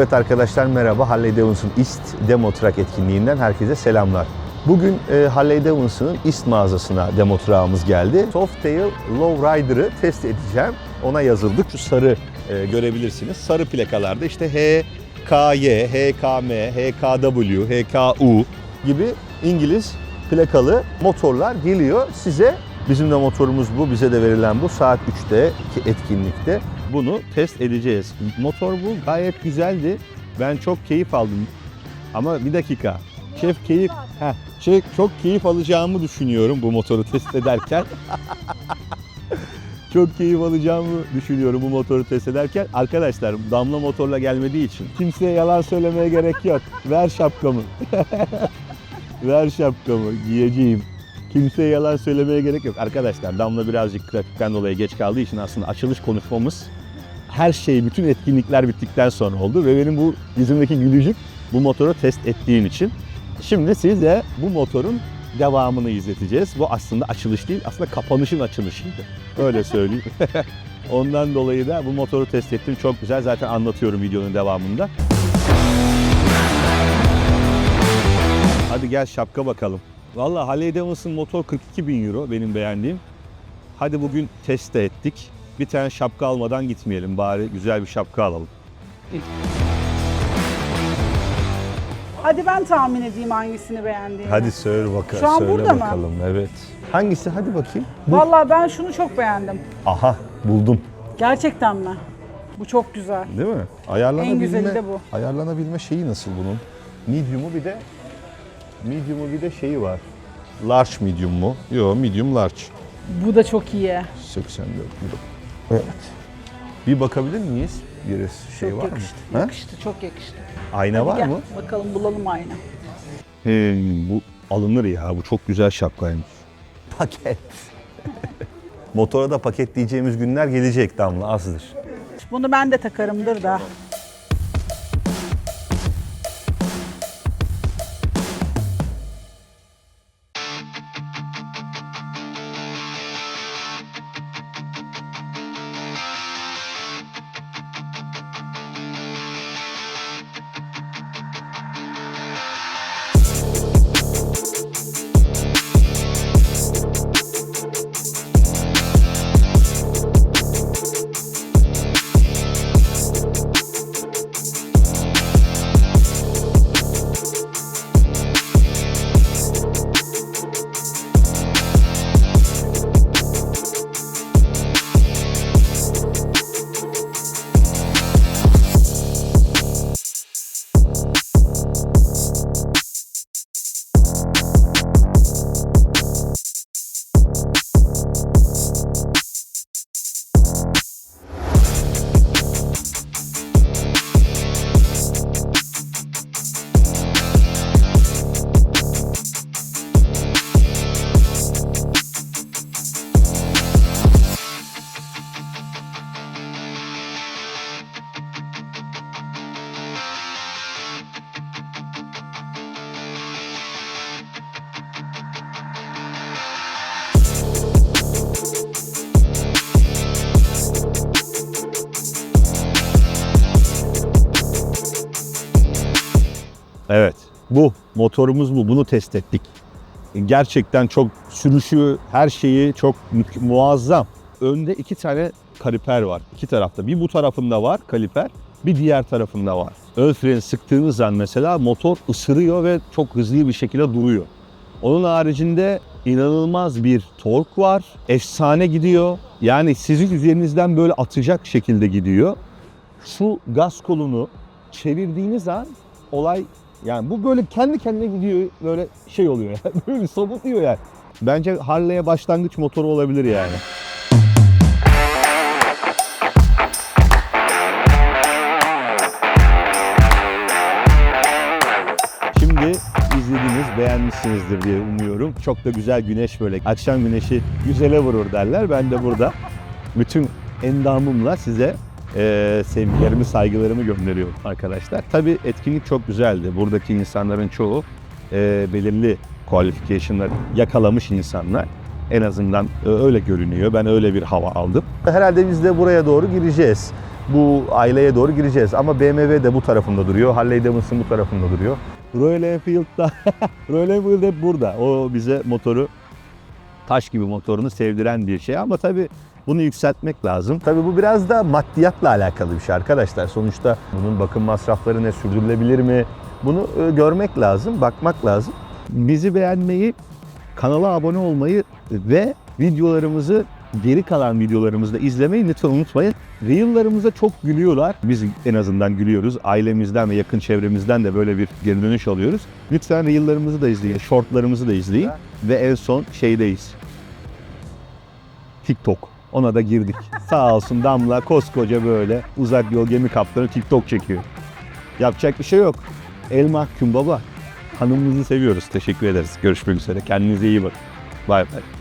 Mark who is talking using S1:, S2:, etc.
S1: Evet arkadaşlar merhaba. Harley Davidson East Demo Truck etkinliğinden herkese selamlar. Bugün e, Harley Davidson'ın East mağazasına demo truck'ımız geldi. Softail Lowrider'ı test edeceğim. Ona yazıldık. Şu sarı e, görebilirsiniz. Sarı plakalarda işte HKY, HKM, HKW, HKU gibi İngiliz plakalı motorlar geliyor size. Bizim de motorumuz bu, bize de verilen bu. Saat 3'te ki etkinlikte bunu test edeceğiz. Motor bu gayet güzeldi. Ben çok keyif aldım. Ama bir dakika. Şef keyif, heh, şey, çok keyif alacağımı düşünüyorum bu motoru test ederken. çok keyif alacağımı düşünüyorum bu motoru test ederken. Arkadaşlar damla motorla gelmediği için kimseye yalan söylemeye gerek yok. Ver şapkamı. Ver şapkamı giyeceğim. Kimseye yalan söylemeye gerek yok. Arkadaşlar Damla birazcık trafikten dolayı geç kaldığı için aslında açılış konuşmamız her şey, bütün etkinlikler bittikten sonra oldu ve benim bu yüzümdeki gülücük bu motoru test ettiğim için. Şimdi size bu motorun devamını izleteceğiz. Bu aslında açılış değil, aslında kapanışın açılışıydı. Öyle söyleyeyim. Ondan dolayı da bu motoru test ettim. Çok güzel. Zaten anlatıyorum videonun devamında. Hadi gel şapka bakalım. Vallahi Harley Davidson motor 42 bin euro benim beğendiğim. Hadi bugün test de ettik. Bir tane şapka almadan gitmeyelim. Bari güzel bir şapka alalım.
S2: Hadi ben tahmin edeyim hangisini beğendiğini.
S1: Hadi söyle bakalım.
S2: Şu an
S1: söyle
S2: burada mı?
S1: bakalım. Evet. Hangisi? Hadi bakayım. Bu.
S2: Vallahi ben şunu çok beğendim.
S1: Aha buldum.
S2: Gerçekten mi? Bu çok güzel.
S1: Değil mi? Ayarlanabilme,
S2: En güzeli de bu.
S1: Ayarlanabilme şeyi nasıl bunun? Medium'u bir de medium'u bir de şeyi var. Large medium mu? Yok medium large.
S2: Bu da çok iyi.
S1: 84 kilo. Evet. Bir bakabilir miyiz? Bir şey
S2: çok
S1: var
S2: yakıştı.
S1: mı? Ha?
S2: Yakıştı, çok yakıştı.
S1: Ayna var
S2: Gel,
S1: mı?
S2: Bakalım bulalım ayna.
S1: He, bu alınır ya. Bu çok güzel şapkaymış. Paket. Motora da paketleyeceğimiz günler gelecek Damla azdır.
S2: Bunu ben de takarımdır da.
S1: Evet. Bu. Motorumuz bu. Bunu test ettik. Gerçekten çok sürüşü, her şeyi çok muazzam. Önde iki tane kaliper var. iki tarafta. Bir bu tarafında var kaliper, bir diğer tarafında var. Ön freni sıktığınız an mesela motor ısırıyor ve çok hızlı bir şekilde duruyor. Onun haricinde inanılmaz bir tork var. Efsane gidiyor. Yani sizin üzerinizden böyle atacak şekilde gidiyor. Şu gaz kolunu çevirdiğiniz an olay yani bu böyle kendi kendine gidiyor böyle şey oluyor yani böyle sabutuyor yani. Bence Harley'e başlangıç motoru olabilir yani. Şimdi izlediniz, beğenmişsinizdir diye umuyorum. Çok da güzel güneş böyle. Akşam güneşi güzele vurur derler. Ben de burada bütün endamımla size e, sevgilerimi, saygılarımı gönderiyorum arkadaşlar. Tabii etkinlik çok güzeldi. Buradaki insanların çoğu e, belirli qualification'lar yakalamış insanlar. En azından e, öyle görünüyor. Ben öyle bir hava aldım. Herhalde biz de buraya doğru gireceğiz. bu aileye doğru gireceğiz. Ama BMW de bu tarafında duruyor. Harley Davidson bu tarafında duruyor. Royal Enfield'da Royal Enfield hep burada. O bize motoru taş gibi motorunu sevdiren bir şey ama tabii bunu yükseltmek lazım. Tabii bu biraz da maddiyatla alakalı bir şey arkadaşlar. Sonuçta bunun bakım masrafları ne, sürdürülebilir mi? Bunu e, görmek lazım, bakmak lazım. Bizi beğenmeyi, kanala abone olmayı ve videolarımızı geri kalan videolarımızda izlemeyi lütfen unutmayın. Reel'larımıza çok gülüyorlar. Biz en azından gülüyoruz. Ailemizden ve yakın çevremizden de böyle bir geri dönüş alıyoruz. Lütfen Reel'larımızı da izleyin, shortlarımızı da izleyin. Ve en son şeydeyiz. TikTok. Ona da girdik. Sağ olsun Damla koskoca böyle uzak yol gemi kaptanı TikTok çekiyor. Yapacak bir şey yok. El mahkum baba. Hanımımızı seviyoruz. Teşekkür ederiz. Görüşmek üzere. Kendinize iyi bakın. Bay bay.